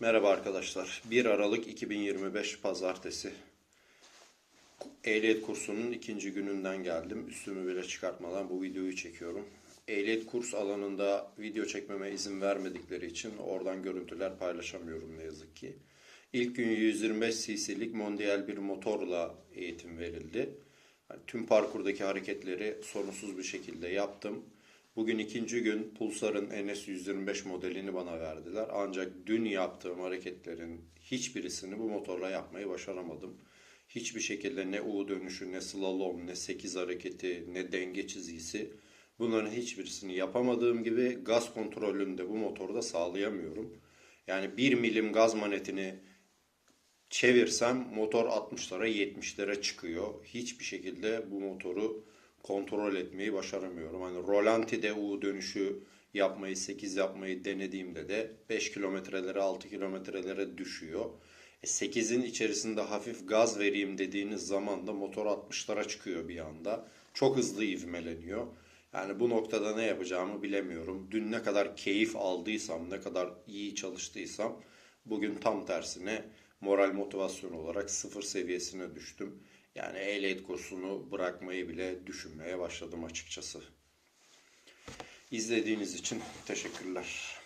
Merhaba arkadaşlar. 1 Aralık 2025 Pazartesi. Ehliyet kursunun ikinci gününden geldim. Üstümü bile çıkartmadan bu videoyu çekiyorum. Ehliyet kurs alanında video çekmeme izin vermedikleri için oradan görüntüler paylaşamıyorum ne yazık ki. İlk gün 125 cc'lik Mondial bir motorla eğitim verildi. Yani tüm parkurdaki hareketleri sorunsuz bir şekilde yaptım. Bugün ikinci gün Pulsar'ın NS125 modelini bana verdiler. Ancak dün yaptığım hareketlerin hiçbirisini bu motorla yapmayı başaramadım. Hiçbir şekilde ne U dönüşü, ne slalom, ne 8 hareketi, ne denge çizgisi bunların hiçbirisini yapamadığım gibi gaz kontrolünü de bu motorda sağlayamıyorum. Yani 1 milim gaz manetini çevirsem motor 60'lara 70'lere çıkıyor. Hiçbir şekilde bu motoru kontrol etmeyi başaramıyorum. Hani Rolanti'de U dönüşü yapmayı 8 yapmayı denediğimde de 5 kilometrelere 6 kilometrelere düşüyor. E 8'in içerisinde hafif gaz vereyim dediğiniz zaman da motor 60'lara çıkıyor bir anda. Çok hızlı ivmeleniyor. Yani bu noktada ne yapacağımı bilemiyorum. Dün ne kadar keyif aldıysam, ne kadar iyi çalıştıysam bugün tam tersine moral motivasyon olarak sıfır seviyesine düştüm. Yani ehliyet kursunu bırakmayı bile düşünmeye başladım açıkçası. İzlediğiniz için teşekkürler.